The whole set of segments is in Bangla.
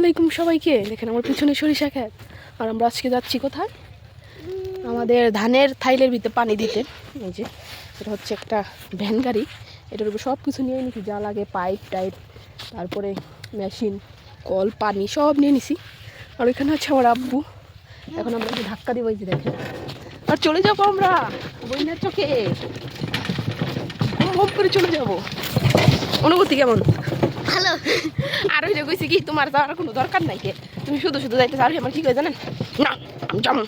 আলাইকুম সবাইকে। দেখেন আমার পিছনে সরিষা খেত আর আমরা আজকে যাচ্ছি কোথায়? আমাদের ধানের থাইলের ভিতরে পানি দিতে। এই যে, এটা হচ্ছে একটা ভ্যান গাড়ি। এটার উপর সব কিছু নিয়ে নিছি। যা লাগে পাইপ টাইপ, তারপরে মেশিন, কল, পানি, সব নিয়ে নিছি। আর ওইখানে হচ্ছে আমার আব্বু। এখন আমরা একটু ধাক্কা দিব যে দেখেন। আর চলে যাব আমরা বইনার চোখে। হোম করে চলে যাব। অনুভূতি কেমন? আর ওই কইছি কি, তোমার যাওয়ার কোনো দরকার নাই কে? তুমি শুধু শুধু যাইতে আর আমার কি কই জানেন? না, জম।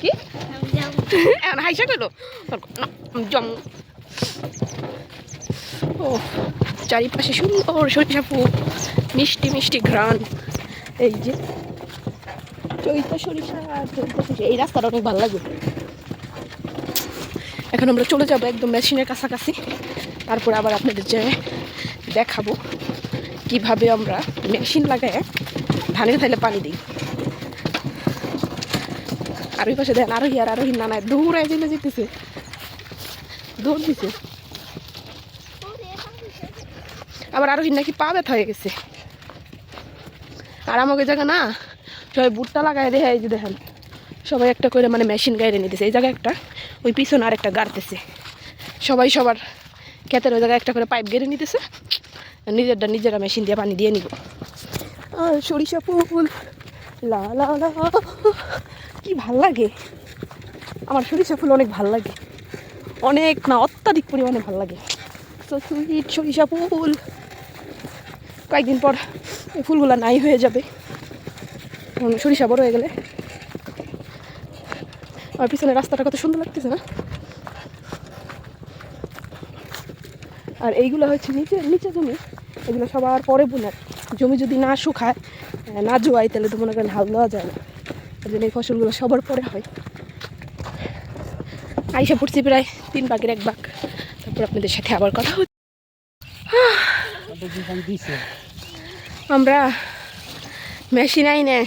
কি? আমি এখন হাইসা কইলো? না, জম। ও, চারিপাশে সুন্দর সরিষা মিষ্টি মিষ্টি ঘ্রাণ। এই যে চৈত সরিষা, এই রাস্তাটা অনেক ভালো লাগে। এখন আমরা চলে যাব একদম মেশিনের কাছাকাছি। তারপর আবার আপনাদের যে দেখাবো। কীভাবে আমরা মেশিন লাগায় ধানের থাইলে পানি দিই। আর ওই পাশে দেন আরোহী আর আরোহী নানায় দৌড়ায় চলে যেতেছে। দৌড় দিছে। আবার আরোহী নাকি পা ব্যথা হয়ে গেছে। আর আমাকে জায়গা না, সবাই বুটটা লাগায় দেখে এই যে দেখেন। সবাই একটা করে মানে মেশিন গাইড়ে নিতেছে এই জায়গায় একটা, ওই পিছনে আর একটা গাড়তেছে। সবাই সবার ক্ষেতের ওই জায়গায় একটা করে পাইপ গেড়ে নিতেছে। নিজেরটা নিজেরা মেশিন দিয়ে পানি দিয়ে নিব আর সরিষা ফুল লা লা লা কি ভালো লাগে আমার সরিষা ফুল অনেক ভালো লাগে অনেক না অত্যাধিক পরিমাণে ভালো লাগে তো সুইট সরিষা ফুল কয়েকদিন পর এই ফুলগুলো নাই হয়ে যাবে সরিষা বড় হয়ে গেলে আর পিছনে রাস্তাটা কত সুন্দর লাগতেছে না আর এইগুলো হচ্ছে নিচে নিচে জমি। এগুলো সবার পরে বোনার জমি যদি না শুকায় না জোয়াই তাহলে তো মনে করেন হাল দেওয়া যায় না। এই জন্য এই ফসলগুলো সবার পরে হয়। আইসা পড়ছি প্রায় তিন ভাগের এক ভাগ তারপর আপনাদের সাথে আবার কথা হচ্ছে। আমরা মেশিন আইনে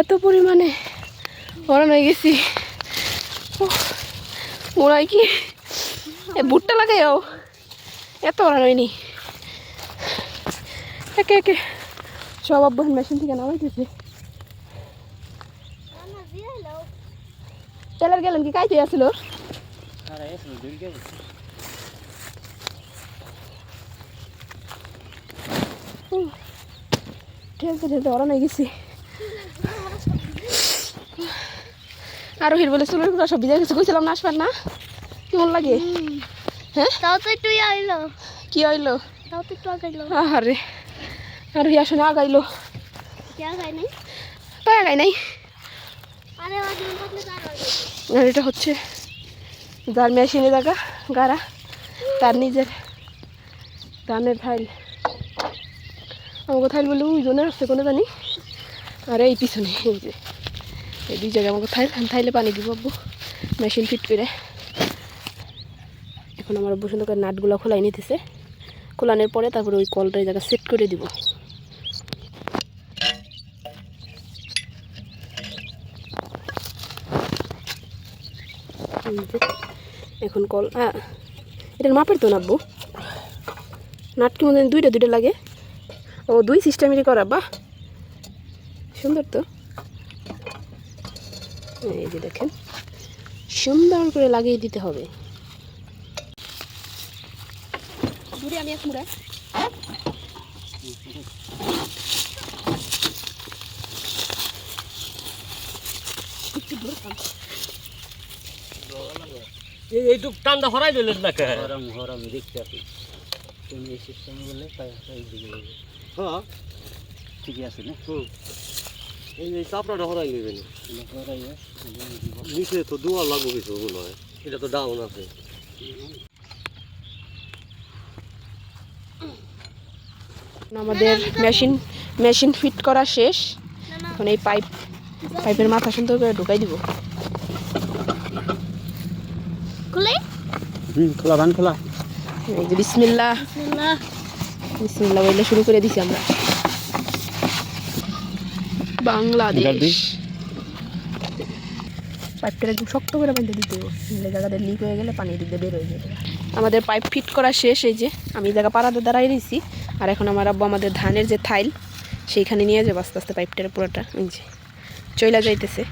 এত পরিমাণে গরম হয়ে গেছি। ওরাই কি? এ বুটটা লাগাইও এত ওরা হয়নি। একে একে। সব আব্বাহন মেশিন থেকে নামাইতেছে। টেলার গেলেন কি? কাইতে আসছিল? ঠেলতে ঠেলতে ওরা নাই গেছি। আর হির বলে চুলের সব ভিজে গেছে। কইছিলাম না আসবার না। কেমন লাগে? হ্যাঁ? তাও তো একটু আইলো। কি হইল তাও তো একটু আগাইলো। আরে আর হিয়া শুনে আগাইলো। কে আগাই নাই? আগাই নাই। আরে এটা হচ্ছে যার মেশিনে জায়গা গাড়া তার নিজের ধানের থাইল আমাকে থাইল বলে ওই জন্য আসছে কোনো জানি? আর এই পিছনে এই যে এই দুই জায়গায় আমাকে থাইল থাইলে পানি দিব আব্বু মেশিন ফিট করে। এখন আমার করে নাটগুলো খোলাই নিতেছে। খোলানোর পরে তারপরে ওই কলটা এই জায়গা সেট করে দিব। এখন কল হ্যাঁ এটার মাপের তো নাববো নাটকি হয় দুইটা দুইটা লাগে। ও, দুই সিস্টেমেরই করা, বাহ! সুন্দর তো। এই যে দেখেন, সুন্দর করে লাগিয়ে দিতে হবে। দূরে আমি এক মুড়া। এইটুক টান্ডা হরাই দিলেন না কে গরম গরম দেখতে আছি তুমি এই সিস্টেম বলে তাই দিকে। হ্যাঁ। ঠিকই আছে না? হুম। এই এই চাপড়াটা হরাই নেবেন। গড়াইয়ে নিচে তো দুয়ার লাগবো কিছু মনে হয়। এটা তো ডাউন আছে। আমাদের মেশিন মেশিন ফিট করা শেষ। এখন এই পাইপ পাইপের মাথা সুন্দর করে ঢুকাই দিব। খুলে? হুম খোলা ভান খোলা। এই যে বিসমিল্লা বিসমিল্লাহ। বিসমিল্লা বলে শুরু করে দিছি আমরা। বাংলাদেশ। পাইপটা একদম শক্ত করে বাঁধতে দিতে হবে। জায়গাটা লিক হয়ে গেলে পানি দিতে বের হয়ে যাবে আমাদের পাইপ ফিট করা শেষ, এই যে আমি জায়গা পাড়াতে দাঁড়াই রয়েছি। আর এখন আমার আব্বু আমাদের ধানের যে থাইল সেইখানে নিয়ে যাব আস্তে আস্তে পাইপটার পুরোটা। ওই যে, চইলা যাইতেছে।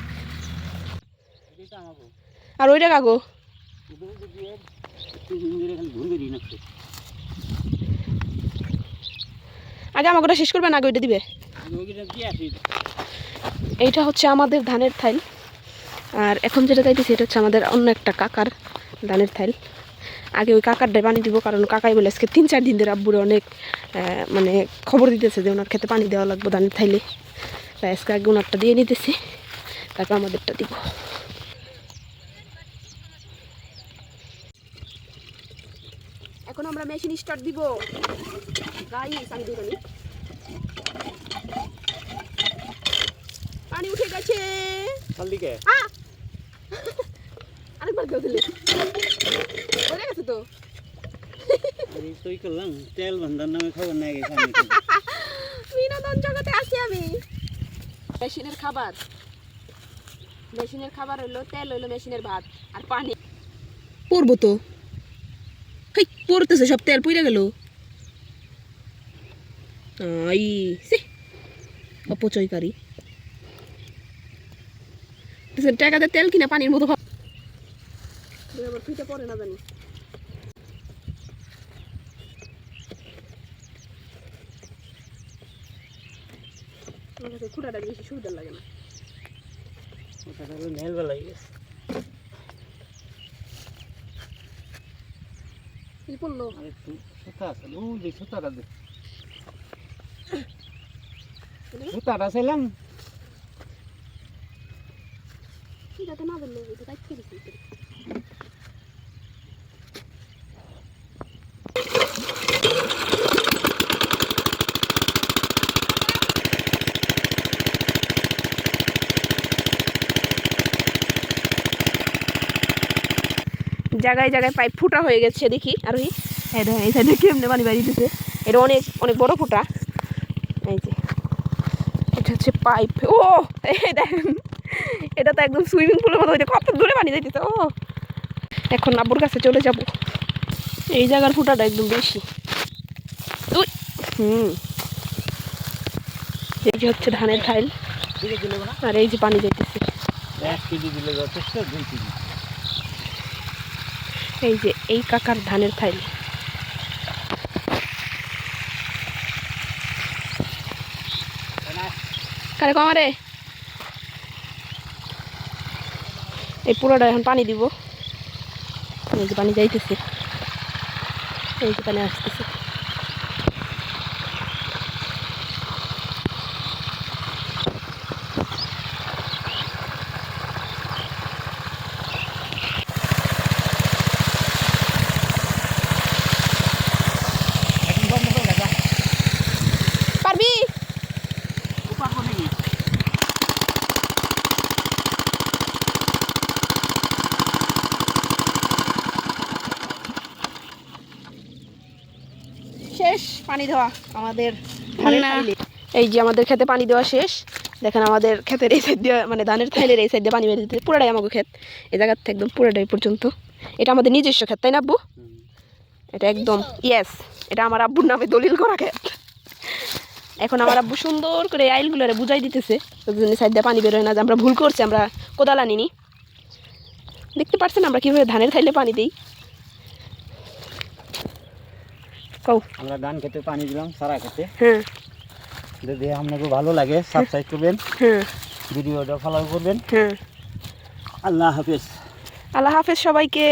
আর ওইটা কাগো আগে আমাকে শেষ করবে না আগে ওইটা দিবে? এইটা হচ্ছে আমাদের ধানের থাইল আর এখন যেটা চাইতেছি এটা হচ্ছে আমাদের অন্য একটা কাকার ধানের থাইল। আগে ওই কাকারটায় পানি দিব কারণ কাকাই বলে আজকে তিন চার দিন ধরে আব্বুরে অনেক মানে খবর দিতেছে যে ওনার খেতে পানি দেওয়া লাগবে ধানের থাইলে। তাই আজকে আগে ওনারটা দিয়ে নিতেছি তারপর আমাদেরটা দিব। এখন আমরা মেশিন স্টার্ট দিব। গাইস আমি দিব পানি উঠে গেছে। আরেকবার কেউ দিলে। পড়ে গেছে তো। তুই করলাম তেল বান্ধার নামে খবর নাই গেছে বিনোদন জগতে আছি আমি। মেশিনের খাবার। মেশিনের খাবার হইল তেল হইল মেশিনের ভাত আর পানি। পড়ব তো। হেই পড়তেছে সব তেল পড়ে গেল। আই সে অপচয়কারী। টাকাতে তেল কিনা পানির মতো ফিটে পড়ে না জানি। আমার কাছে খুঁটাটা বেশি সুবিধা লাগে না। কি পড়ল? সুতা আছে ও যে সুতাটা দে। সুতাটা ছিলাম। ঠিক আছে না বলল এটা কাজ করেছি জায়গায় জায়গায় পাইপ ফুটা হয়ে গেছে দেখি। আর ওই এই দেখেন এই সাইডে কেমনে পানি বাড়ি দিতেছে এটা অনেক অনেক বড় ফুটা। এই যে এটা হচ্ছে পাইপ। ও এই দেখেন এটা তো একদম সুইমিং পুলের মতো হয়েছে কত দূরে পানি যাইতেছে ও। এখন আব্বুর কাছে চলে যাব। এই জায়গার ফুটাটা একদম বেশি। হুম। এই যে হচ্ছে ধানের ঠাইল দিকে আর এই যে পানি যাইতেছে। এক কেজি দিলে যথেষ্ট দুই কেজি। এই যে, এই কাকার ধানের কারে কমারে এই পুরোটা এখন পানি দিব। এই যে পানি যাইতেছে। এই যে পানি আসতেছে এখন বন্ধ করে দেখা পারবি পারব নাকি শেষ পানি দেওয়া আমাদের এই যে আমাদের খেতে পানি দেওয়া শেষ। দেখেন আমাদের ক্ষেতের এই সাইড দিয়ে মানে ধানের থাইলের এই সাইড দিয়ে পানি বেরিয়ে দিতে পুরোটাই আমাকে ক্ষেত এই জায়গার থেকে একদম পুরোটাই পর্যন্ত। এটা আমাদের নিজস্ব ক্ষেত তাই না আব্বু? এটা একদম ইয়েস এটা আমার আব্বুর নামে দলিল করা ক্ষেত এখন আমার আব্বু সুন্দর করে এই আইলগুলোরে বুঝাই দিতেছে। সাইড দিয়ে পানি বেরোয় না যে আমরা ভুল করছি আমরা কোদাল আনিনি। দেখতে পাচ্ছেন আমরা কীভাবে ধানের থাইলে পানি দিই? কও। আমরা ধান খেতে পানি দিলাম সারা খেতে। হ্যাঁ। যদি আপনাকে ভালো লাগে সাবস্ক্রাইব করবেন হ্যাঁ। ভিডিওটা ফলো করবেন। হ্যাঁ। আল্লাহ হাফেজ। আল্লাহ হাফেজ সবাইকে।